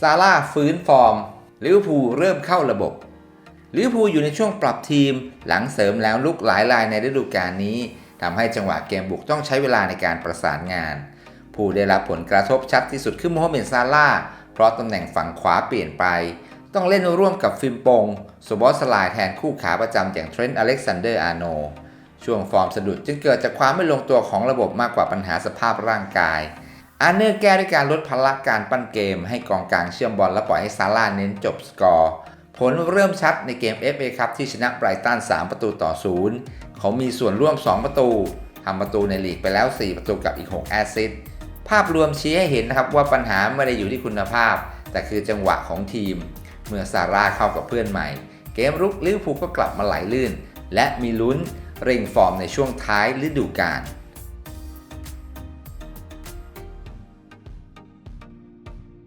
ซาร่าฟื้นฟอร์มลิเวอร์พูลเริ่มเข้าระบบลิเวอร์พูลอยู่ในช่วงปรับทีม หลังเสริมแล้วลุกหลายรายในฤดูกาลนี้ทำให้จังหวะเกมบุกต้องใช้เวลาในการประสานงาน ผู้ได้รับผลกระทบชัดที่สุดคือโมฮัมเหม็ดซาร่าเพราะตำแหน่งฝั่งขวาเปลี่ยนไป ต้องเล่นร่วมกับฟิมปงสบอสลายแทนคู่ขาประจำอย่างเทรนต์อเล็กซานเดอร์อาร์โนช่วงฟอร์มสะดุดจึงเกิดจากความไม่ลงตัวของระบบมากกว่าปัญหาสภาพร่างกาย อาร์เนอร์แก้ด้วยการลดพละการปั้นเกม ให้กองกลางเชื่อมบอลและปล่อยให้ซาร่าเน้นจบสกอร์ ผลเริ่มชัดในเกม FA ครับที่ชนะไบรตัน 3 ประตูต่อ 0 เขามีส่วนร่วม 2 ประตูทำประตูในลีกไปแล้ว 4 ประตูกับอีก 6 แอสซิสต์ภาพรวมชี้ให้เห็นนะครับว่าปัญหาไม่ได้อยู่ที่คุณภาพ แต่คือจังหวะของทีม เมื่อซาร่าเข้ากับเพื่อนใหม่ เกมรุกลิเวอร์พูลก็กลับมาไหลลื่น และมีลุ้นเร่งฟอร์มในช่วงท้ายฤดูกาล